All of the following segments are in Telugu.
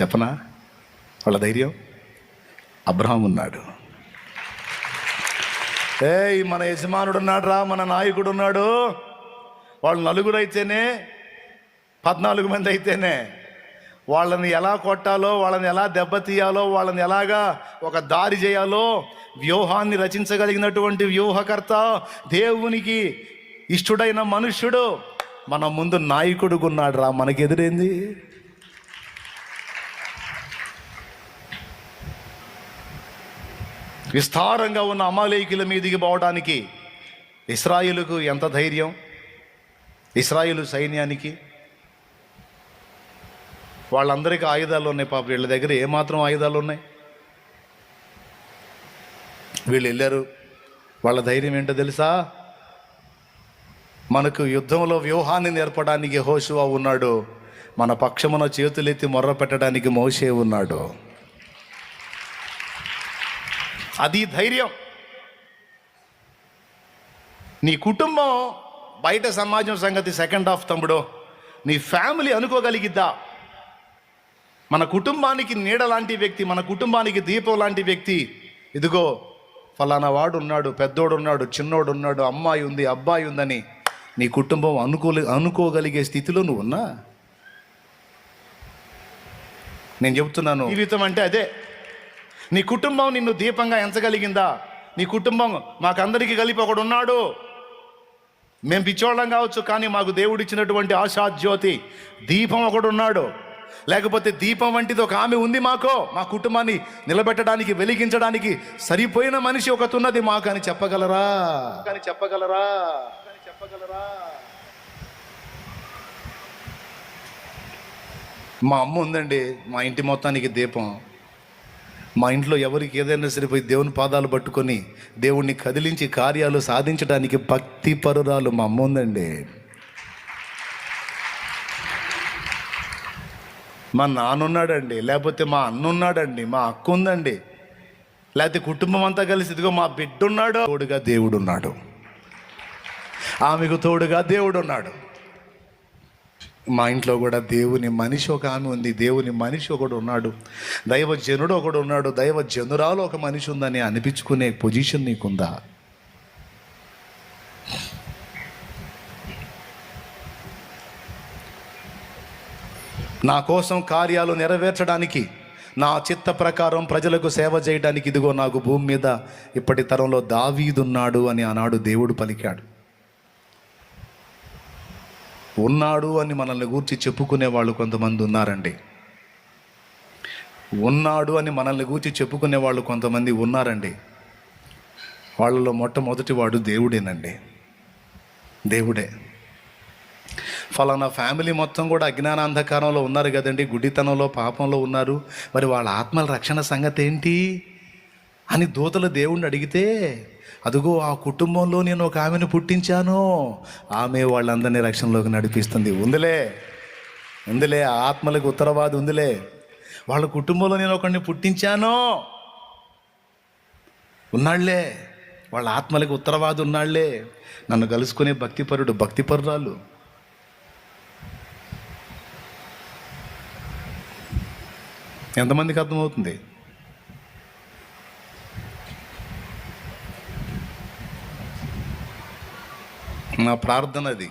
చెప్పనా? వాళ్ళ ధైర్యం? అబ్రహాం ఉన్నాడు. ఏ మన యజమానుడు ఉన్నాడు రా మన నాయకుడు ఉన్నాడు వాళ్ళు నలుగురు అయితేనే పద్నాలుగు మంది అయితేనే వాళ్ళని ఎలా కొట్టాలో వాళ్ళని ఎలా దెబ్బతీయాలో వాళ్ళని ఎలాగా ఒక దారి చేయాలో వ్యూహాన్ని రచించగలిగినటువంటి వ్యూహకర్త దేవునికి ఇష్టుడైన మనుష్యుడు మన ముందు నాయకుడుగున్నాడు రా మనకి విస్తారంగా ఉన్న అమాలేకుల మీదికి పోవడానికి ఇస్రాయిలుకు ఎంత ధైర్యం? ఇస్రాయిలు సైన్యానికి? వాళ్ళందరికీ ఆయుధాలు ఉన్నాయి పాప. వీళ్ళ దగ్గర ఏమాత్రం ఆయుధాలు ఉన్నాయి? వీళ్ళు వెళ్ళారు. వాళ్ళ ధైర్యం ఏంటో తెలుసా? మనకు యుద్ధంలో వ్యూహాన్ని నేర్పడానికి హోషువా ఉన్నాడు. మన పక్షమున చేతులెత్తి మొర్ర పెట్టడానికి మోషే ఉన్నాడు. అది ధైర్యం. నీ కుటుంబం బయట సమాజం సంగతి సెకండ్ హాఫ్ తమ్ముడు. నీ ఫ్యామిలీ అనుకోగలిగిద్దా? మన కుటుంబానికి నీడ లాంటి వ్యక్తి మన కుటుంబానికి దీపం లాంటి వ్యక్తి. ఇదిగో ఫలానా వాడు ఉన్నాడు పెద్దోడు ఉన్నాడు చిన్నోడు ఉన్నాడు అమ్మాయి ఉంది అబ్బాయి ఉందని నీ కుటుంబం అనుకోలే అనుకోగలిగే స్థితిలో నువ్వు ఉన్నా నేను చెబుతున్నాను జీవితం అంటే అదే. నీ కుటుంబం నిన్ను దీపంగా ఎంచగలిగిందా? నీ కుటుంబం మాకందరికీ కలిపి ఒకడు ఉన్నాడు. మేము పిచ్చోళ్ళం కావచ్చు కానీ మాకు దేవుడిచ్చినటువంటి ఆశాజ్యోతి దీపం ఒకడు ఉన్నాడు. లేకపోతే దీపం వంటిది ఒక ఆమె ఉంది మాకో? మా కుటుంబాన్ని నిలబెట్టడానికి వెలిగించడానికి సరిపోయిన మనిషి ఒకతున్నది మాకు అని చెప్పగలరా? అని చెప్పగలరా? అని చెప్పగలరా? మా అమ్మ ఉందండి మా ఇంటి మొత్తానికి దీపం. మా ఇంట్లో ఎవరికి ఏదైనా సరిపోయి దేవుని పాదాలు పట్టుకొని దేవుణ్ణి కదిలించి కార్యాలు సాధించడానికి భక్తి పరురాలు మా అమ్మ ఉందండి. మా నాన్న ఉన్నాడండి లేకపోతే మా అన్న ఉన్నాడండి మా అక్క ఉందండి. లేకపోతే కుటుంబం అంతా కలిసి ఇదిగో మా బిడ్డ ఉన్నాడు తోడుగా దేవుడు ఉన్నాడు. ఆమెకు తోడుగా దేవుడు ఉన్నాడు. మా ఇంట్లో కూడా దేవుని మనిషి ఒక ఆమె ఉంది దేవుని మనిషి ఒకడు ఉన్నాడు. దైవ జనుడు ఒకడు ఉన్నాడు దైవ జనురాలు ఒక మనిషి ఉందని అనిపించుకునే పొజిషన్ నీకుందా? నా కోసం కార్యాలు నెరవేర్చడానికి నా చిత్త ప్రకారం ప్రజలకు సేవ చేయడానికి ఇదిగో నాకు భూమి మీద ఇప్పటి తరంలో దావీదున్నాడు అని ఆనాడు దేవుడు పలికాడు. ఉన్నాడు అని మనల్ని గూర్చి చెప్పుకునే వాళ్ళు కొంతమంది ఉన్నారండి. ఉన్నాడు అని మనల్ని గూర్చి చెప్పుకునే వాళ్ళు కొంతమంది ఉన్నారండి. వాళ్ళలో మొట్టమొదటి వాడు దేవుడేనండి. దేవుడే. ఫలానా ఫ్యామిలీ మొత్తం కూడా అజ్ఞాన అంధకారంలో ఉన్నారు కదండి. గుడ్డితనంలో పాపంలో ఉన్నారు. మరి వాళ్ళ ఆత్మల రక్షణ సంగతి ఏంటి అని దూతలు దేవుణ్ణి అడిగితే అదిగో ఆ కుటుంబంలో నేను ఒక ఆమెను పుట్టించాను. ఆమె వాళ్ళందరినీ రక్షణలోకి నడిపిస్తుంది. ఉందిలే. ఉందిలే ఆ ఆత్మలకు ఉత్తరవాది ఉందిలే. వాళ్ళ కుటుంబంలో నేను ఒకరిని పుట్టించాను. ఉన్నాళ్ళే. వాళ్ళ ఆత్మలకు ఉత్తరవాది ఉన్నాళ్ళే. నన్ను కలుసుకునే భక్తిపరుడు భక్తిపరురాలు. ఎంతమందికి అర్థమవుతుంది? నా ప్రార్థన అది.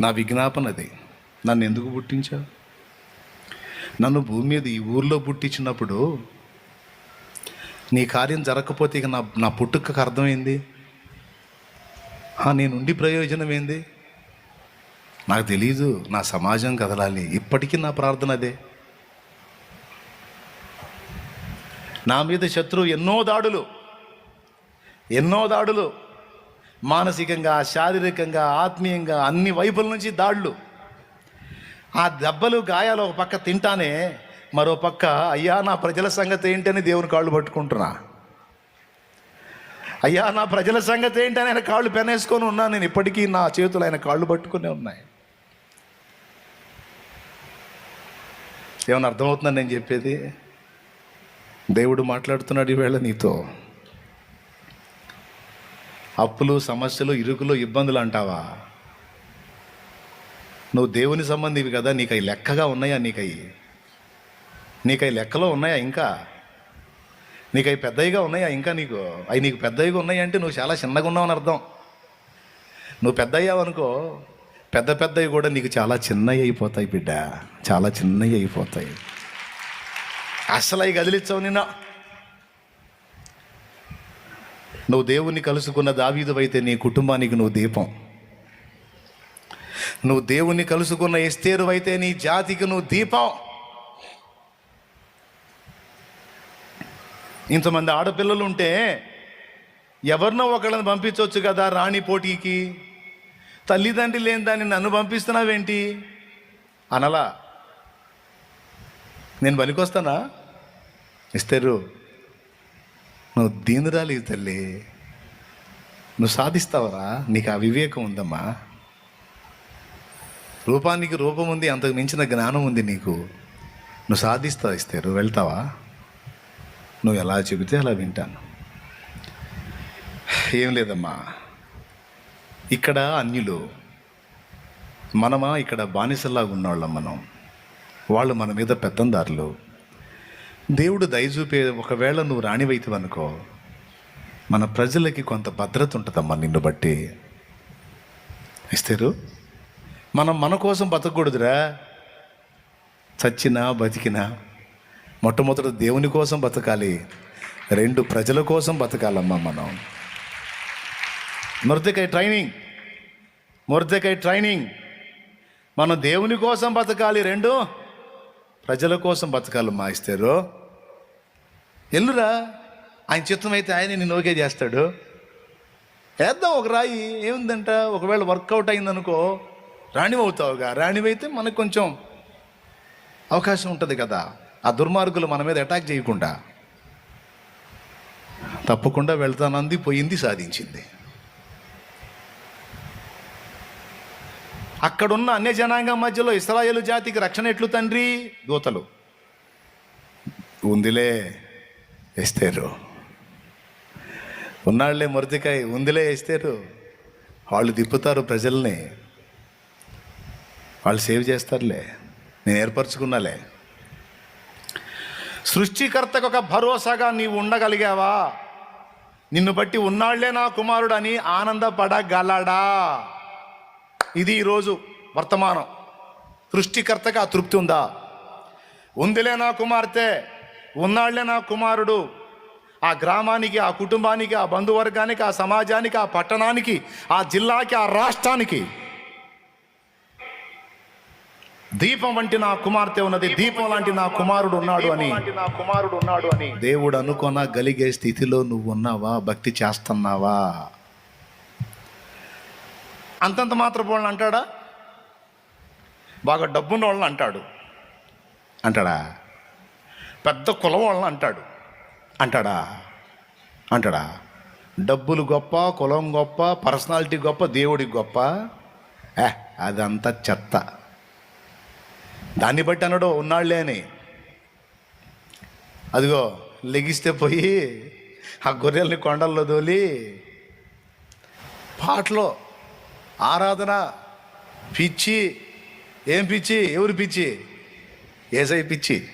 నా విజ్ఞాపన అది. నన్ను ఎందుకు పుట్టించావు? నన్ను భూమి మీద ఈ ఊర్లో పుట్టించినప్పుడు నీ కార్యం జరగకపోతే ఇక నా నా పుట్టుకకు అర్థమైంది? నేనుండి ప్రయోజనం ఏంది? నాకు తెలీదు. నా సమాజం కదలాలి. ఇప్పటికీ నా ప్రార్థన అదే. నా మీద శత్రువు ఎన్నో దాడులు ఎన్నో దాడులు మానసికంగా శారీరకంగా ఆత్మీయంగా అన్ని వైపుల నుంచి దాడులు. ఆ దెబ్బలు గాయాలు ఒక పక్క తింటానే మరో పక్క అయ్యా నా ప్రజల సంగతి ఏంటని దేవుని కాళ్ళు పట్టుకుంటున్నా. అయ్యా నా ప్రజల సంగతి ఏంటని ఆయన కాళ్ళు పెనేసుకొని ఉన్నా నేను ఇప్పటికీ నా చేతులు ఆయన కాళ్ళు పట్టుకునే ఉన్నాయి. ఏమైనా అర్థమవుతుందని నేను చెప్పేది? దేవుడు మాట్లాడుతున్నాడు ఈవేళ నీతో. అప్పులు సమస్యలు ఇరుకులు ఇబ్బందులు అంటావా? నువ్వు దేవుని సంబంధివి కదా నీకు అవి లెక్కగా ఉన్నాయా నీకు? అవి నీకు అవి లెక్కలో ఉన్నాయా ఇంకా? నీకు అవి పెద్దవిగా ఉన్నాయా ఇంకా నీకు? అవి నీకు పెద్దవిగా ఉన్నాయంటే నువ్వు చాలా చిన్నగా ఉన్నావు అని అర్థం. నువ్వు పెద్ద అయ్యావనుకో పెద్ద పెద్దవి కూడా నీకు చాలా చిన్నవి అయిపోతాయి బిడ్డ. చాలా చిన్నవి అయిపోతాయి. అసలు అవి కదిలించవు నిన్న. నువ్వు దేవుణ్ణి కలుసుకున్న దావీదువైతే నీ కుటుంబానికి నువ్వు దీపం. నువ్వు దేవుణ్ణి కలుసుకున్న ఎస్తేరు అయితే నీ జాతికి నువ్వు దీపం. ఇంతమంది ఆడపిల్లలు ఉంటే ఎవరినో ఒకళ్ళని పంపించవచ్చు కదా రాణి పోటీకి. తల్లిదండ్రి లేని దాన్ని నన్ను పంపిస్తున్నావేంటి? అనలా నేను పనికొస్తానా ఇస్తారు నువ్వు దీనురాలి తల్లి. నువ్వు సాధిస్తావరా? నీకు ఆ వివేకం ఉందమ్మా. రూపానికి రూపం ఉంది అంతకు మించిన జ్ఞానం ఉంది నీకు. నువ్వు సాధిస్తావు ఇస్తారు వెళ్తావా? నువ్వు ఎలా చెబితే అలా వింటాను. ఏం లేదమ్మా. ఇక్కడ అన్యులు మనమా ఇక్కడ బానిసల్లాగా ఉన్నవాళ్ళం మనం. వాళ్ళు మన మీద పెత్తందారులు దేవుడు దయచూపే ఒకవేళ నువ్వు రాణివైతవనుకో మన ప్రజలకి కొంత భద్రత ఉంటుందమ్మా నిన్ను బట్టి. ఇస్తారు మనం మన కోసం బతకూడదురా. చచ్చినా బతికినా మొట్టమొదటి దేవుని కోసం బతకాలి. రెండు ప్రజల కోసం బతకాలమ్మా మనం. మొరదకాయ ట్రైనింగ్ మొరదకాయ ట్రైనింగ్. మనం దేవుని కోసం బతకాలి రెండు. ప్రజల కోసం బతకాలి ఇస్తారు ఎల్లురా ఆయన చిత్తం అయితే ఆయన నేను ఓకే చేస్తాడు. వేద్దాం ఒక రాయి ఏముందంట? ఒకవేళ వర్కౌట్ అయిందనుకో రాణివవుతావుగా. రాణివైతే మనకు కొంచెం అవకాశం ఉంటుంది కదా. ఆ దుర్మార్గులు మన మీద అటాక్ చేయకుండా. తప్పకుండా వెళ్తానంది పోయింది సాధించింది. అక్కడున్న అన్య జనాంగం మధ్యలో ఇస్రాయేలు జాతికి రక్షణ ఎట్లు తండ్రి? దూతలు. ఉందిలే ఎస్తేరు. ఉన్నాళ్ళే మురతికాయ ఉందిలే ఎస్తేరు. వాళ్ళు తిప్పుతారు ప్రజల్ని. వాళ్ళు సేవ్ చేస్తారులే. నేను ఏర్పరచుకున్నాలే. సృష్టికర్తకు ఒక భరోసాగా నీవు ఉండగలిగావా? నిన్ను బట్టి ఉన్నాళ్ళే నా కుమారుడు అని ఆనందపడగలడా? ఇది ఈరోజు వర్తమానం. సృష్టికర్తగా ఆ తృప్తి ఉందా? ఉందిలే నా కుమార్తె ఉన్నాళ్ళే నా కుమారుడు. ఆ గ్రామానికి ఆ కుటుంబానికి ఆ బంధువర్గానికి ఆ సమాజానికి ఆ పట్టణానికి ఆ జిల్లాకి ఆ రాష్ట్రానికి దీపం వంటి నా కుమార్తె ఉన్నది. దీపం లాంటి నా కుమారుడు ఉన్నాడు అని. నా కుమారుడు ఉన్నాడు అని. దేవుడు అనుకొన గలిగే స్థితిలో నువ్వు ఉన్నావా? భక్తి చేస్తున్నావా? అంతంత మాత్రపు వాళ్ళని అంటాడా? బాగా డబ్బున్న వాళ్ళని అంటాడు. అంటాడా? పెద్ద కులం వాళ్ళని అంటాడు. అంటాడా? అంటాడా? డబ్బులు గొప్ప కులం గొప్ప పర్సనాలిటీ గొప్ప దేవుడికి గొప్ప. ఏ అదంతా చెత్త. దాన్ని బట్టి అన్నాడు ఉన్నాళ్ళే అని. అదిగో లెగిస్తే పోయి ఆ గొర్రెల్ని కొండల్లో దోలి పాటలో ఆరాధన పిచ్చి ఏం పిచ్చి? ఎవరు పిచ్చి? ఏసై పిచ్చి.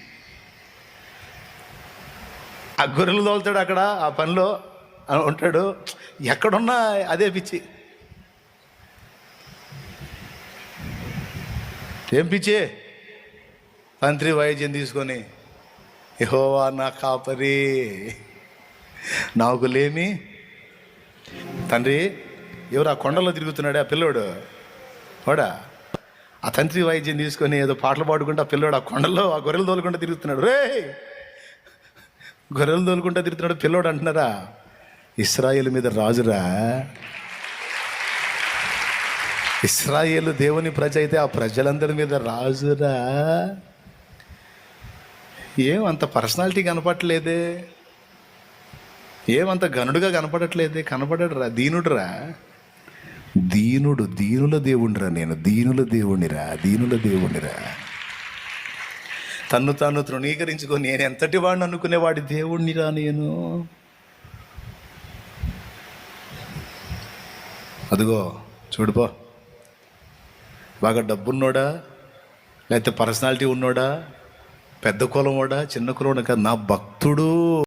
ఆ గొర్రెలు తోలుతాడు అక్కడ ఆ పనిలో. ఉంటాడు. ఎక్కడున్నా అదే పిచ్చి. ఏం పిచ్చి? తంత్రి వైద్యం తీసుకొని యహోవా నా కాపరి నాకు లేమి. తండ్రి ఎవరు ఆ కొండలో తిరుగుతున్నాడు ఆ పిల్లోడు? వాడా? ఆ తంత్రి వైద్యం తీసుకొని ఏదో పాటలు పాడుకుంటూ ఆ పిల్లోడు ఆ కొండలో ఆ గొర్రెలు తోలుకుంటూ తిరుగుతున్నాడు. రే గొర్రెలు తోలుకుంటూ తిరుగుతున్నాడు పిల్లోడు అంటున్నారా? ఇస్రాయేల్ మీద రాజురా. ఇస్రాయేల్ దేవుని ప్రజ అయితే ఆ ప్రజలందరి మీద రాజురా. ఏమంత పర్సనాలిటీ కనపడట్లేదే? ఏమంత గనుడుగా కనపడట్లేదే? కనపడడురా దీనుడురా. దీనుడు దీనుల దేవుణ్ణిరా నేను దీనుల దేవుణ్ణిరా దీనుల దేవుణ్ణిరా. తన్ను తాను తృణీకరించుకొని నేను ఎంతటి వాడిని అనుకునేవాడి దేవుణ్ణిరా నేను. అదిగో చూడుపో బాగా డబ్బున్నోడా లేకపోతే పర్సనాలిటీ ఉన్నోడా పెద్ద కులం వాడా చిన్న కులం కాదు నా భక్తుడు.